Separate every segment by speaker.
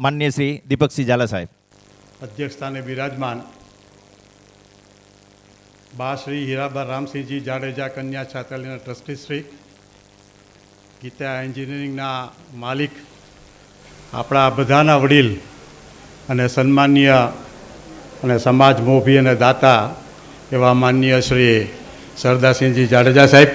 Speaker 1: માન્ય શ્રી દીપકસિંહ ઝાલા સાહેબ
Speaker 2: અધ્યક્ષ બિરાજમાન બા શ્રી હીરાબા રામસિંહજી જાડેજા કન્યા છાત્રાલયના ટ્રસ્ટી શ્રી, ગીતા એન્જિનિયરિંગના માલિક, આપણા બધાના વડીલ અને સન્માનીય અને સમાજ મોભી અને દાતા એવા માનનીય શ્રી સરદારસિંહજી જાડેજા સાહેબ.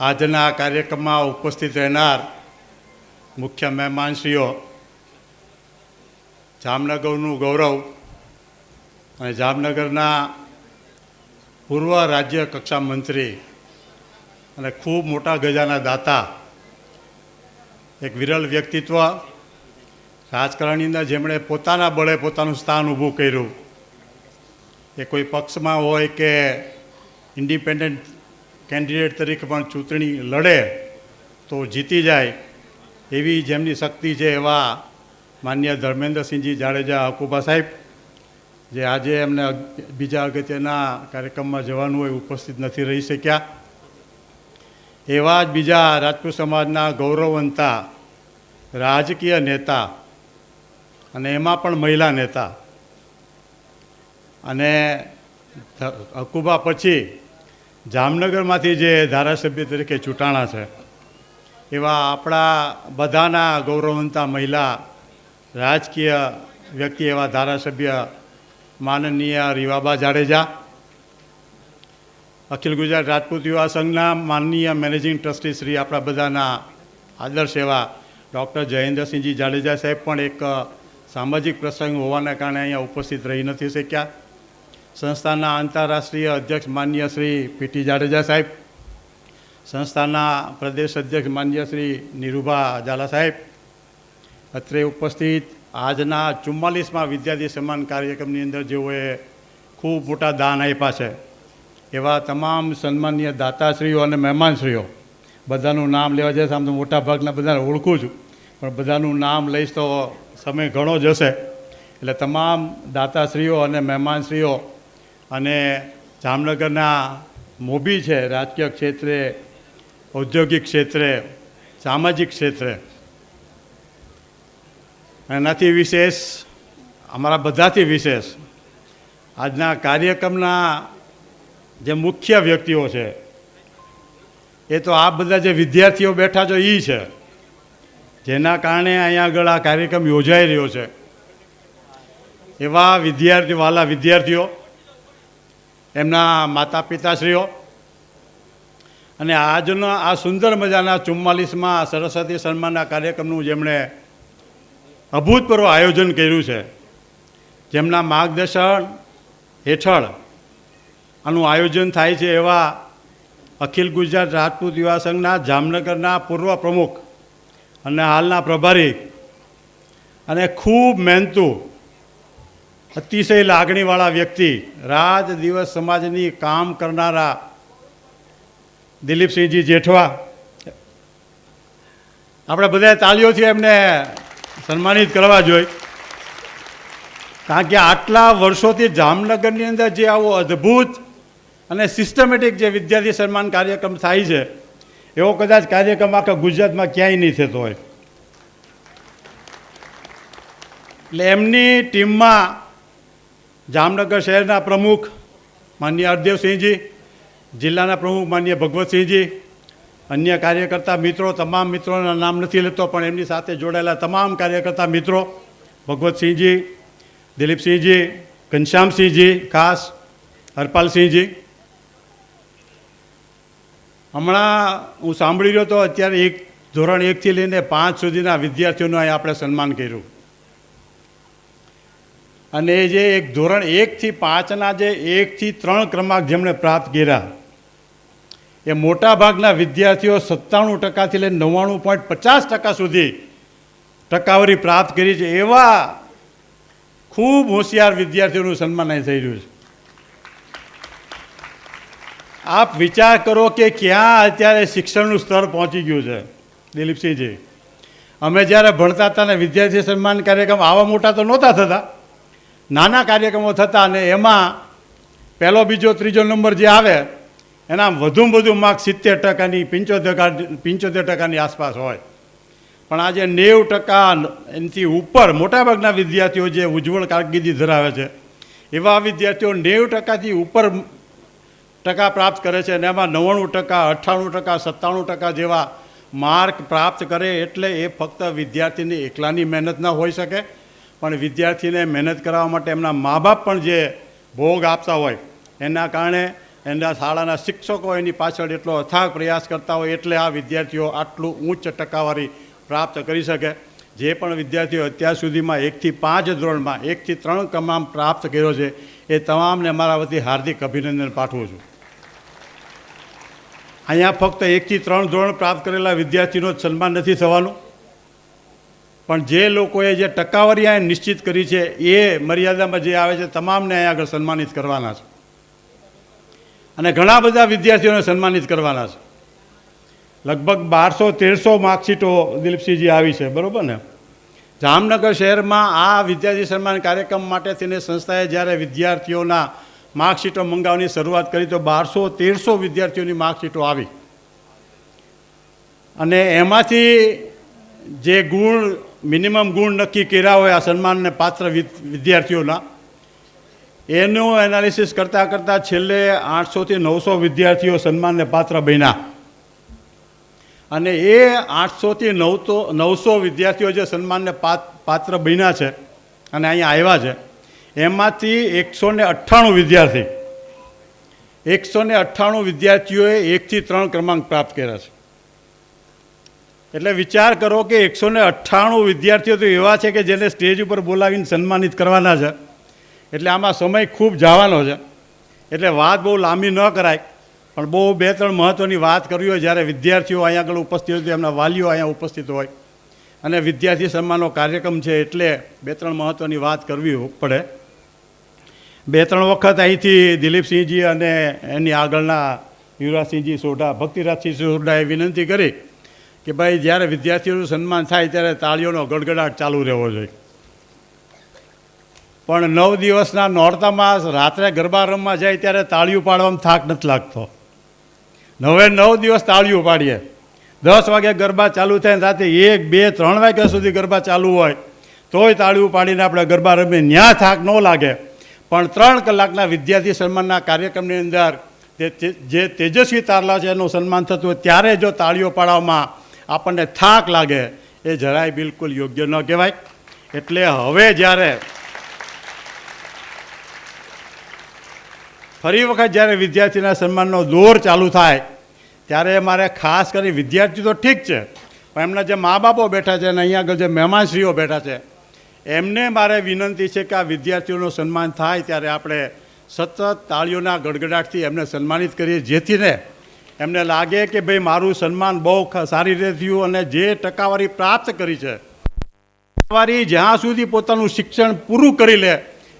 Speaker 2: આજના કાર્યક્રમમાં ઉપસ્થિત રહેનાર મુખ્ય મહેમાનશ્રીઓ, જામનગરનું ગૌરવ અને જામનગરના પૂર્વ રાજ્ય કક્ષા મંત્રી અને ખૂબ મોટા ગજાના દાતા, એક વિરલ વ્યક્તિત્વ, રાજકારણની અંદર જેમણે પોતાના બળે પોતાનું સ્થાન ઊભું કર્યું. એ કોઈ પક્ષમાં હોય કે ઇન્ડિપેન્ડન્ટ કેન્ડિડેટ તરીકે પણ ચૂંટણી લડે તો જીતી જાય. એવી જેમની શક્તિ છે એવા માન્ય ધર્મેન્દ્રસિંહજી જાડેજા હકુબા સાહેબ, જે આજે એમને બીજા અગત્યના કાર્યક્રમમાં જવાનું હોય, ઉપસ્થિત નથી રહી શક્યા. એવા જ બીજા રાજપૂત સમાજના ગૌરવવંતા, રાજકીય નેતા અને એમાં પણ મહિલા નેતા અને અકુબા પછી જામનગરમાંથી જે ધારાસભ્ય તરીકે ચૂંટાણા છે. એવા આપણા બધાના ગૌરવવંતા મહિલા, રાજકીય વ્યક્તિ એવા ધારાસભ્ય માનનીય રીવાબા જાડેજા, અખિલ ગુજરાત રાજપૂત યુવા સંઘના માનનીય મેનેજિંગ ટ્રસ્ટી શ્રી આપણા બધાના આદર્શ એવા ડૉક્ટર જયેન્દ્રસિંહજી જાડેજા સાહેબ પણ એક સામાજિક પ્રસંગ હોવાના કારણે અહીંયા ઉપસ્થિત રહી નથી શક્યા. સંસ્થાના આંતરરાષ્ટ્રીય અધ્યક્ષ માન્ય શ્રી પીટી જાડેજા સાહેબ સંસ્થાના પ્રદેશ અધ્યક્ષ માન્ય શ્રી નિરૂભા ઝાલા સાહેબ, અત્રે ઉપસ્થિત આજના ચુમ્માલીસમાં વિદ્યાર્થી સન્માન કાર્યક્રમની અંદર જેઓએ ખૂબ મોટા દાન આપ્યા છે, એવા તમામ સન્માનીય દાતાશ્રીઓ અને મહેમાનશ્રીઓ, બધાનું નામ લેવા જશે, આમ તો મોટા ભાગના બધાને ઓળખું છું, પણ બધાનું નામ લઈશ તો સમય ઘણો જશે. એટલે તમામ દાતાશ્રીઓ અને મહેમાનશ્રીઓ અને જામનગરના મોભી છે, રાજકીય ક્ષેત્રે ઔદ્યોગિક ક્ષેત્રે, સામાજિક ક્ષેત્રે. એનાથી વિશેષ, અમારા બધાથી વિશેષ, આજના કાર્યક્રમના જે મુખ્ય વ્યક્તિઓ છે, એ તો આ બધા જે વિદ્યાર્થીઓ બેઠા છો એ છે. જેના કારણે અહીંયા આગળ આ કાર્યક્રમ યોજાઈ રહ્યો છે. એવા વિદ્યાર્થી, વાલા વિદ્યાર્થીઓ, એમના માતા પિતાશ્રીઓ અને આજનો આ સુંદર મજાના ચુમ્માલીસમાં સરસ્વતી સન્માનના કાર્યક્રમનું જેમણે અભૂતપૂર્વ આયોજન કર્યું છે, જેમના માર્ગદર્શન હેઠળ આનું આયોજન થાય છે એવા અખિલ ગુજરાત રાજપૂત યુવા સંઘના જામનગરના પૂર્વ પ્રમુખ અને હાલના પ્રભારી અને ખૂબ મહેનતુ, અતિશય લાગણીવાળા વ્યક્તિ રાત દિવસ સમાજની કામ કરનારા દિલીપસિંહજી જેઠવા. આપણે બધા તાલીઓથી એમને સન્માનિત કરવા જોઈએ. કારણ કે આટલા વર્ષોથી જામનગરની અંદર જે આવો અદ્ભુત અને સિસ્ટમેટિક જે વિદ્યાર્થી સન્માન કાર્યક્રમ થાય છે, એવો કદાચ કાર્યક્રમ આખા ગુજરાતમાં ક્યાંય નહીં થતો હોય. એટલે એમની ટીમમાં જામનગર શહેરના પ્રમુખ માન્ય હરદેવસિંહજી જિલ્લાના પ્રમુખ માન્ય ભગવતસિંહજી, અન્ય કાર્યકર્તા મિત્રો, તમામ મિત્રોના નામ નથી લેતો, પણ એમની સાથે જોડાયેલા તમામ કાર્યકર્તા મિત્રો, ભગવતસિંહજી, દિલીપસિંહજી, ઘનશ્યામસિંહજી, ખાસ હરપાલસિંહજી. હમણાં હું સાંભળી રહ્યો તો અત્યારે એક ધોરણ એકથી લઈને પાંચ સુધીના વિદ્યાર્થીઓનું અહીં આપણે સન્માન કર્યું. અને એ જે એક ધોરણ એકથી પાંચના જે એકથી ત્રણ ક્રમાંક જેમણે પ્રાપ્ત કર્યા, એ મોટાભાગના વિદ્યાર્થીઓ સત્તાણું ટકાથી લઈને નવ્વાણું પોઈન્ટ પચાસ ટકા સુધી ટકાવારી પ્રાપ્ત કરી છે. એવા ખૂબ હોશિયાર વિદ્યાર્થીઓનું સન્માન અહીં થઈ રહ્યું છે. આપ વિચાર કરો કે ક્યાં અત્યારે શિક્ષણનું સ્તર પહોંચી ગયું છે, દિલીપસિંહજી. અમે જ્યારે ભણતા હતા ને વિદ્યાર્થી સન્માન કાર્યક્રમ આવા મોટા તો નહોતા થતા. નાના કાર્યક્રમો થતા અને એમાં પહેલો, બીજો, ત્રીજો નંબર જે આવે, એના વધુમાં વધુ માર્ક સિત્તેર ટકાની, પંચોતેર પંચોતેર ટકાની આસપાસ હોય. પણ આજે નેવ ટકા એનાથી ઉપર મોટાભાગના વિદ્યાર્થીઓ જે ઉજ્જવળ કારકિર્દી ધરાવે છે, એવા વિદ્યાર્થીઓ નેવ ટકાથી ઉપર ટકા પ્રાપ્ત કરે છે અને એમાં નવ્વાણું ટકા, અઠ્ઠાણું ટકા, સત્તાણું ટકા જેવા માર્ક પ્રાપ્ત કરે એટલે એ ફક્ત વિદ્યાર્થીની એકલાની મહેનત ના હોઈ શકે. પણ વિદ્યાર્થીને મહેનત કરાવવા માટે એમના મા બાપ પણ જે ભોગ આપતા હોય, એના કારણે એના શાળાના શિક્ષકો એની પાછળ એટલો અથાગ પ્રયાસ કરતા હોય એટલે આ વિદ્યાર્થીઓ આટલું ઉચ્ચ ટકાવારી પ્રાપ્ત કરી શકે. જે પણ વિદ્યાર્થીઓ અત્યાર સુધીમાં એકથી પાંચ ધોરણમાં, એકથી ત્રણ કમામ પ્રાપ્ત કર્યો છે, એ તમામને મારા વતી હાર્દિક અભિનંદન પાઠવું છું. અહીંયા ફક્ત એકથી ત્રણ ધોરણ પ્રાપ્ત કરેલા વિદ્યાર્થીનો જ સન્માન નથી થવાનું. પણ જે લોકોએ જે ટકાવારી અહીંયા નિશ્ચિત કરી છે, એ મર્યાદામાં જે આવે છે, તમામને અહીંયા આગળ સન્માનિત કરવાના છે. અને ઘણા બધા વિદ્યાર્થીઓને સન્માનિત કરવાના છે. લગભગ બારસો તેરસો માર્કશીટો દિલીપસિંહજી આવી છે, બરાબર ને? જામનગર શહેરમાં આ વિદ્યાર્થી સન્માન કાર્યક્રમ માટે તેને સંસ્થાએ જ્યારે વિદ્યાર્થીઓના માર્કશીટો મંગાવવાની શરૂઆત કરી, તો બારસો તેરસો વિદ્યાર્થીઓની માર્કશીટો આવી. અને એમાંથી જે ગુણ મિનિમમ ગુણ નક્કી કર્યા હોય આ સન્માનને પાત્ર વિદ- વિદ્યાર્થીઓના. એનું એનાલિસિસ કરતાં કરતાં છેલ્લે આઠસોથી નવસો વિદ્યાર્થીઓ સન્માનને પાત્ર બન્યા. અને એ આઠસોથી નવસો નવસો વિદ્યાર્થીઓ જે સન્માનને પાત- પાત્ર બન્યા છે અને અહીંયા આવ્યા છે, એમાંથી એકસો ને અઠ્ઠાણું વિદ્યાર્થી એકસો ને અઠ્ઠાણું વિદ્યાર્થીઓએ એકથી ત્રણ ક્રમાંક પ્રાપ્ત કર્યા છે. એટલે વિચાર કરો કે એકસો ને અઠ્ઠાણું વિદ્યાર્થીઓ તો એવા છે કે જેને સ્ટેજ ઉપર બોલાવીને સન્માનિત કરવાના છે. એટલે આમાં સમય ખૂબ જવાનો છે. એટલે વાત બહુ લાંબી ન કરાય, પણ બહુ બે ત્રણ મહત્ત્વની વાત કરવી હોય જ્યારે વિદ્યાર્થીઓ અહીંયા આગળ ઉપસ્થિત હોય એમના વાલીઓ અહીંયા ઉપસ્થિત હોય. અને વિદ્યાર્થી સન્માનનો કાર્યક્રમ છે એટલે બે ત્રણ મહત્ત્વની વાત કરવી પડે. બે ત્રણ વખત અહીંથી દિલીપસિંહજી અને એની આગળના યુવરાજસિંહજી સોઢા, ભક્તિરાજસિંહ સોઢાએ વિનંતી કરી કે ભાઈ, જ્યારે વિદ્યાર્થીઓનું સન્માન થાય ત્યારે તાળીઓનો ગડગડાટ ચાલુ રહેવો જોઈએ. પણ નવ દિવસના નોરતામાં રાત્રે ગરબા રમવા જાય ત્યારે તાળીઓ પાડવામાં થાક નથી લાગતો. નવે નવ દિવસ તાળીઓ પાડીએ. દસ વાગે ગરબા ચાલુ થાય રાતે એક, બે, ત્રણ વાગ્યા સુધી ગરબા ચાલુ હોય, તોય તાળીઓ પાડીને આપણે ગરબા રમીએ. ન્યા થાક ન લાગે. પણ ત્રણ કલાકના વિદ્યાર્થી સન્માનના કાર્યક્રમની અંદર જે તેજસ્વી તારલા છે એનું સન્માન થતું હોય, ત્યારે જો તાળીઓ પાડવામાં આપણને થાક લાગે એ જરાય બિલકુલ યોગ્ય ન કહેવાય. એટલે હવે જ્યારે ફરી વખત જ્યારે વિદ્યાર્થીના સન્માનનો દોર ચાલુ થાય, ત્યારે મારે ખાસ કરી વિદ્યાર્થી તો ઠીક છે, પણ એમના જે મા બાપો બેઠા છે અને અહીંયા આગળ જે મહેમાનશ્રીઓ બેઠા છે, એમને મારે વિનંતી છે કે આ વિદ્યાર્થીઓનું સન્માન થાય, ત્યારે આપણે સતત તાળીઓના ગડગડાટથી એમને સન્માનિત કરીએ, જેથી ને એમને લાગે કે ભાઈ મારું સન્માન બહુ સારી રીતે થયું અને જે ટકાવારી પ્રાપ્ત કરી છે, ટકાવારી જ્યાં સુધી પોતાનું શિક્ષણ પૂરું કરી લે,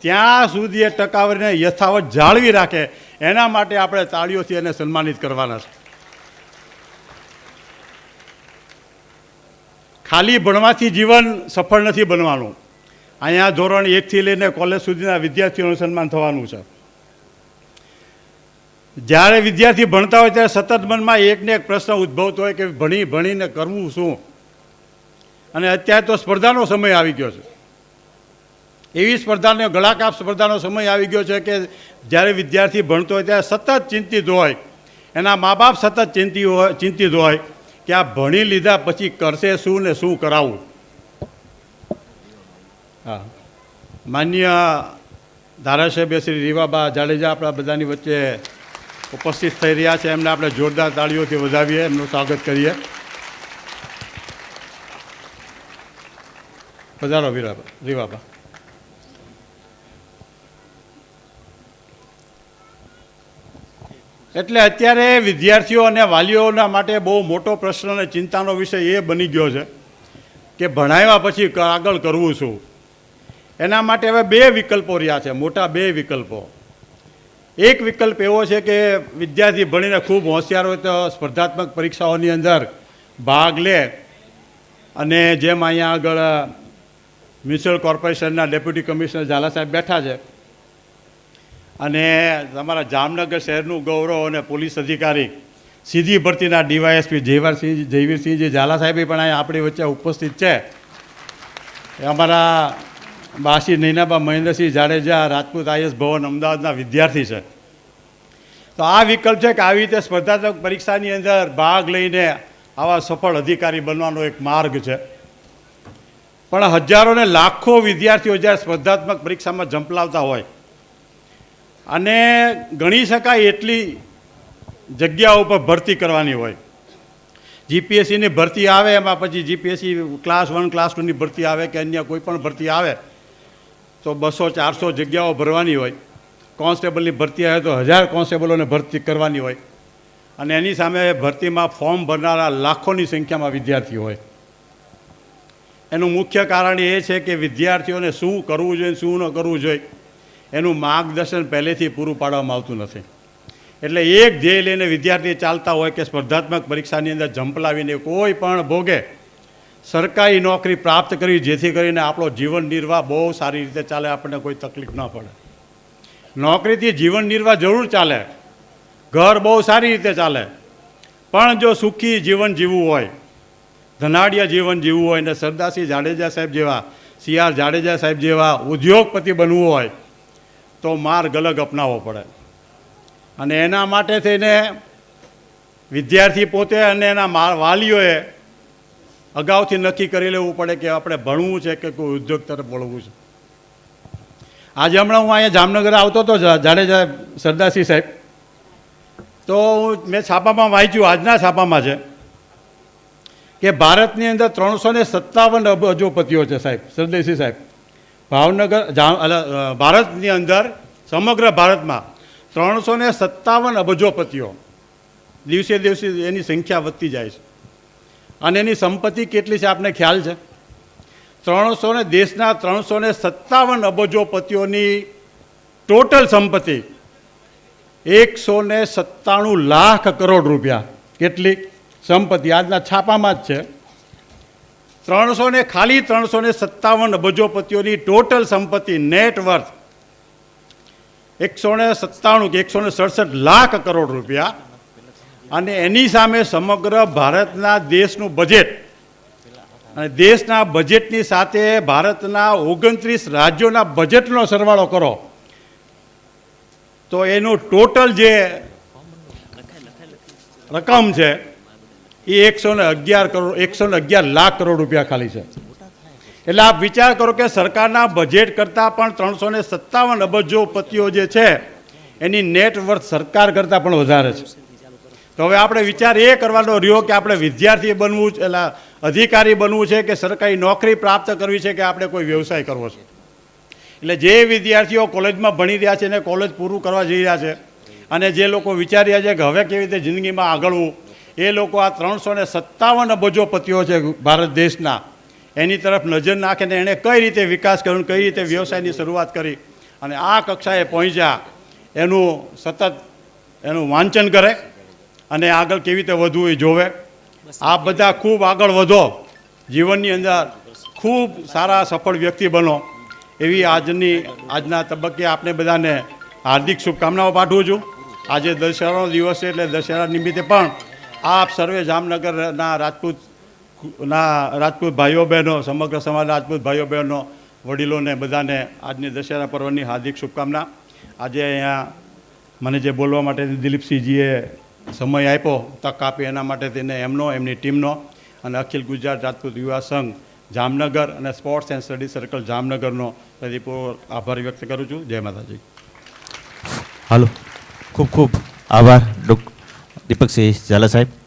Speaker 2: ત્યાં સુધી એ ટકાવારીને યથાવત જાળવી રાખે. એના માટે આપણે તાળીઓથી એને સન્માનિત કરવાના છે. ખાલી ભણવાથી જીવન સફળ નથી બનવાનું. અહીંયા ધોરણ એકથી લઈને કોલેજ સુધીના વિદ્યાર્થીઓનું સન્માન થવાનું છે. જ્યારે વિદ્યાર્થી ભણતા હોય ત્યારે સતત મનમાં એકને એક પ્રશ્ન ઉદ્ભવતો હોય કે ભણી ભણીને કરવું શું? અને અત્યારે તો સ્પર્ધાનો સમય આવી ગયો છે. એવી સ્પર્ધાનો, ગળાકાપ સ્પર્ધાનો સમય આવી ગયો છે કે જ્યારે વિદ્યાર્થી ભણતો હોય ત્યારે સતત ચિંતિત હોય, એના મા બાપ સતત ચિંતી હોય, ચિંતિત હોય કે આ ભણી લીધા પછી કરશે શું ને શું કરાવવું હા. માન્ય ધારાસભ્ય શ્રી રીવાબા જાડેજા આપણા બધાની વચ્ચે ઉપસ્થિત થઈ રહ્યા છે. એમને આપણે જોરદાર તાળીઓથી વધાવીએ, એમનું સ્વાગત કરીએ. વધારો વીરાબા રીવાબા એટલે અત્યારે વિદ્યાર્થીઓ અને વાલીઓના માટે બહુ મોટો પ્રશ્ન અને ચિંતાનો વિષય એ બની ગયો છે કે ભણાવ્યા પછી આગળ કરવું શું? એના માટે હવે બે વિકલ્પો રહ્યા છે, મોટા બે વિકલ્પો. એક વિકલ્પ એવો છે કે વિદ્યાર્થી ભણીને ખૂબ હોશિયાર હોય તો સ્પર્ધાત્મક પરીક્ષાઓની અંદર ભાગ લે અને જેમ અહીંયા આગળ મ્યુનિસિપલ કોર્પોરેશનના ડેપ્યુટી કમિશનર ઝાલા સાહેબ બેઠા છે અને તમારા જામનગર શહેરનું ગૌરવ અને પોલીસ અધિકારી સીધી ભરતીના ડીવાયએસપી જયવરસિંહ જયવીરસિંહજી ઝાલા સાહેબે પણ અહીંયા આપણી વચ્ચે ઉપસ્થિત છે. અમારા બાસી નૈનાબા મહેન્દ્રસિંહ જાડેજા રાજપૂત આઈએસ ભવન અમદાવાદના વિદ્યાર્થી છે. તો આ વિકલ્પ છે કે આવી રીતે સ્પર્ધાત્મક પરીક્ષાની અંદર ભાગ લઈને આવા સફળ અધિકારી બનવાનો એક માર્ગ છે. પણ હજારો ને લાખો વિદ્યાર્થીઓ જ્યારે સ્પર્ધાત્મક પરીક્ષામાં ઝંપલાવતા હોય અને ગણી શકાય એટલી જગ્યાઓ પર ભરતી કરવાની હોય. જીપીએસસીની ભરતી આવે એમાં પછી જીપીએસસી ક્લાસ વન ક્લાસ ટુની ભરતી આવે કે અન્ય કોઈ પણ ભરતી આવે તો બસો ચારસો જગ્યાઓ ભરવાની હોય. કોન્સ્ટેબલની ભરતી આવે તો હજાર કોન્સ્ટેબલોને ભરતી કરવાની હોય. અને એની સામે ભરતીમાં ફોર્મ ભરનારા લાખોની સંખ્યામાં વિદ્યાર્થીઓ હોય. એનું મુખ્ય કારણ એ છે કે વિદ્યાર્થીઓને શું કરવું જોઈએ, શું ન કરવું જોઈએ, એનું માર્ગદર્શન પહેલેથી પૂરું પાડવામાં આવતું નથી. એટલે એક ધ્યેય લઈને વિદ્યાર્થી ચાલતા હોય કે સ્પર્ધાત્મક પરીક્ષાની અંદર ઝંપલાવીને કોઈ પણ ભોગે સરકારી નોકરી પ્રાપ્ત કરી, જેથી કરીને આપણો જીવન નિર્વાહ બહુ સારી રીતે ચાલે, આપણને કોઈ તકલીફ ન પડે. નોકરીથી જીવન નિર્વાહ જરૂર ચાલે. ઘર બહુ સારી રીતે ચાલે. પણ જો સુખી જીવન જીવવું હોય, ધનાઢ્ય જીવન જીવવું હોય, ને સરદારસિંહ જાડેજા સાહેબ જેવા, સી આર જાડેજા સાહેબ જેવા ઉદ્યોગપતિ બનવું હોય, તો માર્ગ અલગ અપનાવવો પડે. અને એના માટે થઈને વિદ્યાર્થી પોતે અને એના વાલીઓએ અગાઉથી નક્કી કરી લેવું પડે કે આપણે ભણવું છે કે કોઈ ઉદ્યોગ તરફ વળવું છે. આજે હમણાં હું અહીંયા જામનગર આવતો હતો જાડેજા સરદારસિંહ સાહેબ. તો હું- મેં છાપામાં વાંચ્યું, આજના છાપામાં છે, કે ભારતની અંદર ત્રણસો ને સત્તાવન અબજોપતિઓ છે સાહેબ સરદેશી સાહેબ. ભાવનગર ભારતની અંદર, સમગ્ર ભારતમાં ત્રણસો ને સત્તાવન અબજોપતિઓ દિવસે દિવસે એની સંખ્યા વધતી જાય છે. અને એની સંપત્તિ કેટલી છે આપને ખ્યાલ છે? ત્રણસો ને દેશના ત્રણસો ને સત્તાવન અબજોપતિઓની ટોટલ સંપત્તિ એકસો ને સત્તાણું લાખ કરોડ રૂપિયા. કેટલી? સંપત્તિ આજના છાપામાં જ છે. ત્રણસો ને ખાલી ત્રણસો ને સત્તાવન અબજોપતિઓની ટોટલ સંપત્તિ નેટ વર્થ એકસો ને સત્તાણું કે એકસો ને સડસઠ લાખ કરોડ રૂપિયા. અને એની સામે સમગ્ર ભારતના દેશનું બજેટ અને દેશના બજેટની સાથે ભારતના ઓગણત્રીસ રાજ્યોના બજેટનો સરવાળો કરો. તો એનું ટોટલ જે રકમ છે, એ એકસો ને અગિયાર કરોડ, એકસો ને અગિયાર લાખ કરોડ રૂપિયા ખાલી છે. એટલે આપ વિચાર કરો કે સરકારના બજેટ કરતાં પણ ત્રણસો ને સત્તાવન અબજોપતિઓ જે છે, એની નેટ વર્થ સરકાર કરતાં પણ વધારે છે. તો હવે આપણે વિચાર એ કરવાનો રહ્યો કે આપણે વિદ્યાર્થી બનવું છે એટલે અધિકારી બનવું છે કે સરકારી નોકરી પ્રાપ્ત કરવી છે કે આપણે કોઈ વ્યવસાય કરવો છે? એટલે જે વિદ્યાર્થીઓ કોલેજમાં ભણી રહ્યા છે એને કોલેજ પૂરું કરવા જઈ રહ્યા છે અને જે લોકો વિચારી રહ્યા છે કે હવે કેવી રીતે જિંદગીમાં આગળવું એ લોકો આ ત્રણસો ને સત્તાવન અબજોપતિઓ છે ભારત દેશના, એની તરફ નજર નાખીને એણે કઈ રીતે વિકાસ કર્યો કઈ રીતે વ્યવસાયની શરૂઆત કરી અને આ કક્ષાએ પહોંચ્યા, એનું સતત એનું વાંચન કરે અને આગળ કેવી રીતે વધવું એ જોવે. આપ બધા ખૂબ આગળ વધો. જીવનની અંદર ખૂબ સારા, સફળ વ્યક્તિ બનો. એવી આજની, આજના તબક્કે આપણે બધાને હાર્દિક શુભકામનાઓ પાઠવું છું. આજે દશેરાનો દિવસ છે એટલે દશેરા નિમિત્તે પણ આપ સર્વે જામનગરના રાજપૂત, ના, રાજપૂત ભાઈઓ બહેનો, સમગ્ર સમાજ રાજપૂત ભાઈઓ બહેનો, વડીલોને બધાને આજની દશેરા પર્વની હાર્દિક શુભકામના. આજે અહીંયા મને જે બોલવા માટે દિલીપસિંહજીએ સમય આપ્યો, તક આપી એના માટે તેને એમનો, એમની ટીમનો અને અખિલ ગુજરાત રાજપૂત યુવા સંઘ જામનગર અને સ્પોર્ટ્સ એન્ડ સ્ટડી સર્કલ જામનગરનો હૃદયપૂર્વક આભાર વ્યક્ત કરું છું. જય માતાજી.
Speaker 1: હાલો. ખૂબ ખૂબ આભાર દીપકસિંહ ઝાલા સાહેબ.